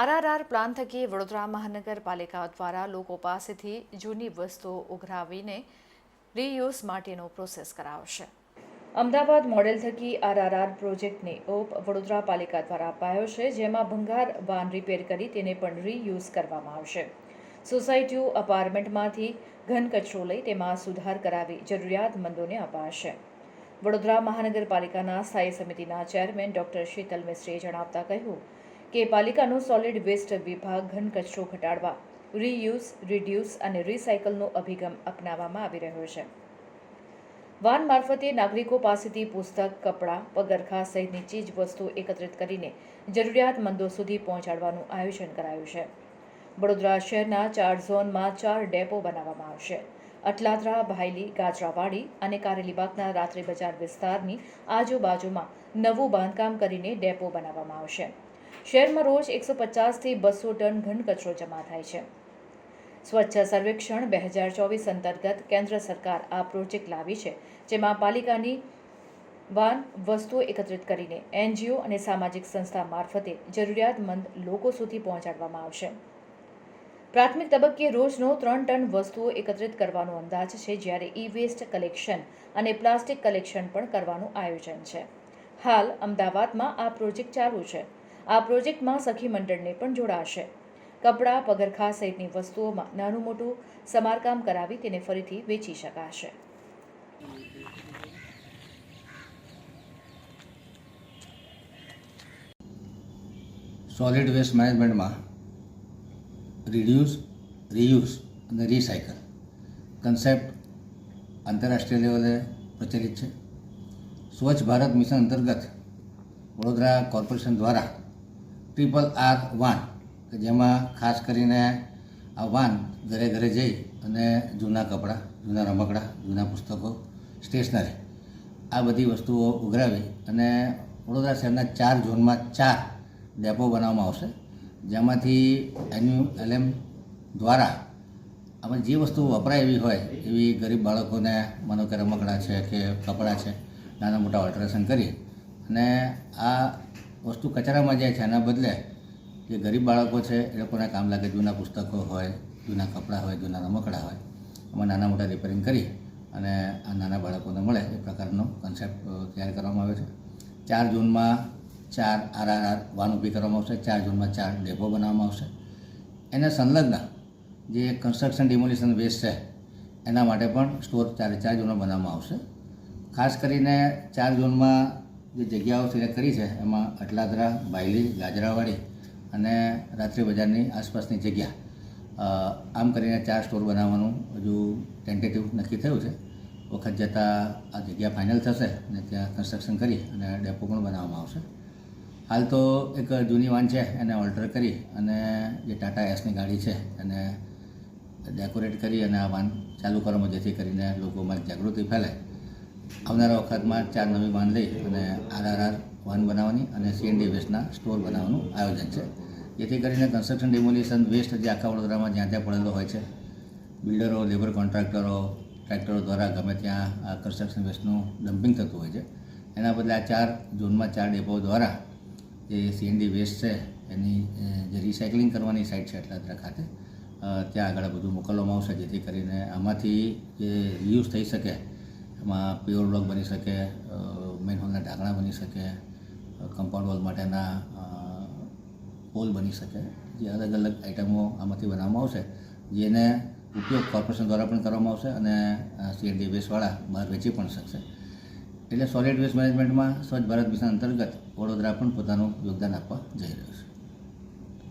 RRR plan થકી વડોદરા મહાનગરપાલિકા દ્વારા લોકો પાસેથી જૂની વસ્તુઓ ઉઘરાવીને રીયુઝ માટેનો પ્રોસેસ કરાવશે. અમદાવાદ મોડેલ થકી આરઆરઆર પ્રોજેક્ટને ઓપ વડોદરા પાલિકા દ્વારા અપાયો છે, જેમાં ભંગાર, વાન રિપેર કરી તેને પણ રીયુઝ કરવામાં આવશે. સોસાયટીઓ અપાર્ટમેન્ટમાંથી ઘન કચરો લઈ તેમાં સુધાર કરાવી જરૂરિયાતમંદોને અપાશે. વડોદરા મહાનગરપાલિકાના સ્થાયી સમિતિના ચેરમેન ડોક્ટર શીતલ મિશ્રીએ જણાવતા કહ્યું કે પાલિકાનો સોલિડ વેસ્ટ વિભાગ ઘન કચરો ઘટાડવા રીયુઝ રિડ્યુસ અને રિસાયકલનો અભિગમ અપનાવવામાં આવી રહ્યો છે. વાન મારફતે નાગરિકો પાસેથી પુસ્તક, કપડાં, પગરખા સહિતની ચીજ વસ્તુ એકત્રિત કરીને જરૂરિયાતમંદો સુધી પહોંચાડવાનું આયોજન કરાયું છે. વડોદરા શહેરના ચાર ઝોનમાં ચાર ડેપો બનાવવામાં આવશે. અટલાદરા ભાયલી ગાજરાવાડી અને કારેલીબાગના રાત્રિ બજાર વિસ્તારની આજુબાજુમાં નવું બાંધકામ કરીને ડેપો બનાવવામાં આવશે. શહેરમાં રોજ એકસો પચાસથી બસો ટન ઘન કચરો જમા થાય છે. સ્વચ્છ સર્વેક્ષણ બે હજાર ચોવીસ અંતર્ગત કેન્દ્ર સરકાર આ પ્રોજેક્ટ લાવી છે, જેમાં પાલિકાની વાન વસ્તુઓ એકત્રિત કરીને એનજીઓ અને સામાજિક સંસ્થા મારફતે જરૂરિયાતમંદ લોકો સુધી પહોંચાડવામાં આવશે. પ્રાથમિક તબક્કે રોજનો ત્રણ ટન વસ્તુઓ એકત્રિત કરવાનો અંદાજ છે જ્યારે ઈ વેસ્ટ કલેક્શન અને પ્લાસ્ટિક કલેક્શન પણ કરવાનું આયોજન છે. હાલ અમદાવાદમાં આ પ્રોજેક્ટ ચાલુ છે. આ પ્રોજેક્ટમાં સખી મંડળને પણ જોડાશે. કપડાં, પગરખા સહિતની વસ્તુઓમાં નાનું મોટું સમારકામ કરાવી તેને ફરીથી વેચી શકાશે. સોલિડ વેસ્ટ મેનેજમેન્ટમાં રિડ્યુસ રિયુઝ અને રિસાયકલ કન્સેપ્ટ આંતરરાષ્ટ્રીય લેવલે પ્રચલિત છે. સ્વચ્છ ભારત મિશન અંતર્ગત વડોદરા કોર્પોરેશન દ્વારા ટ્રિપલ આર વાન, કે જેમાં ખાસ કરીને આ વાન ઘરે ઘરે જઈ અને જૂના કપડાં, જૂના રમકડાં, જૂના પુસ્તકો સ્ટેશનરી આ બધી વસ્તુઓ ઉઘરાવી અને વડોદરા શહેરના ચાર ઝોનમાં ચાર ડેપો બનાવવામાં આવશે. જેમાંથી એન્યુ એલએમ દ્વારા આપણે જે વસ્તુ વપરાય એવી હોય, એવી ગરીબ બાળકોને માનો કે રમકડાં છે કે કપડાં છે, નાના મોટા ઓલ્ટરેશન કરી અને આ વસ્તુ કચરામાં જાય છે, એના બદલે જે ગરીબ બાળકો છે, એ લોકોને કામ લાગે, જૂના પુસ્તકો હોય, જૂના કપડાં હોય, જૂના રમકડાં હોય એમાં નાના મોટા રિપેરિંગ કરી અને આ નાના બાળકોને મળે એ પ્રકારનો કન્સેપ્ટ તૈયાર કરવામાં આવ્યો છે. ચાર જૂનમાં ચાર આરઆરઆર વાન ઊભી કરવામાં આવશે, ચાર ઝોનમાં ચાર ડેપો બનાવવામાં આવશે. એને સંલગ્ન જે કન્સ્ટ્રક્શન ડિમોલિશન વેસ્ટ છે, એના માટે પણ સ્ટોર ચારે ચાર ઝોનમાં બનાવવામાં આવશે. ખાસ કરીને ચાર ઝોનમાં જે જગ્યાઓ સિલેક્ટ કરી છે, એમાં અટલાદરા, બાયલી, ગાજરાવાડી અને રાત્રિ બજારની આસપાસની જગ્યા. આમ કરીને ચાર સ્ટોર બનાવવાનું હજુ ટેન્ટેટિવ નક્કી થયું છે. વખત જતાં આ જગ્યા ફાઇનલ થશે અને ત્યાં કન્સ્ટ્રક્શન કરી અને ડેપો પણ બનાવવામાં આવશે. હાલ તો એક જૂની વાન છે, એને ઓલ્ટર કરી અને જે ટાટા એસની ગાડી છે, એને ડેકોરેટ કરી અને આ વાન ચાલુ કરવામાં જેથી કરીને લોકોમાં જાગૃતિ ફેલાય. આવનારા વખતમાં ચાર નવી વાન લઈ અને આરઆરઆર વાન બનાવવાની અને સીએનડી વેસ્ટના સ્ટોર બનાવવાનું આયોજન છે. જેથી કરીને કન્સ્ટ્રક્શન ડિમોલિશન વેસ્ટ જે આખા વડોદરામાં જ્યાં ત્યાં પડેલો હોય છે બિલ્ડરો લેબર કોન્ટ્રાક્ટરો ટ્રેક્ટરો દ્વારા ગમે ત્યાં આ કન્સ્ટ્રક્શન વેસ્ટનું ડમ્પિંગ થતું હોય છે. એના બદલે આ ચાર ઝોનમાં ચાર ડેપો દ્વારા જે સીએનડી વેસ્ટ છે, એની જે રિસાયકલિંગ કરવાની સાઇટ છે એટલા ખાતે ત્યાં આગળ બધું મોકલવામાં આવશે, જેથી કરીને આમાંથી જે રિયુઝ થઈ શકે, એમાં પ્યોર બ્લોક બની શકે મેન હોલના ઢાંકણા બની શકે કમ્પાઉન્ડ વોલ માટેના પોલ બની શકે, જે અલગ અલગ આઇટમો આમાંથી બનાવવામાં આવશે, જેને ઉપયોગ કોર્પોરેશન દ્વારા પણ કરવામાં આવશે અને સીએનડી વેસ્ટવાળા બહાર વેચી પણ શકશે. એટલે સોલિડ વેસ્ટ મેનેજમેન્ટમાં સ્વચ્છ ભારત મિશન અંતર્ગત વડોદરા પણ પોતાનું યોગદાન આપવા જઈ રહ્યું છે.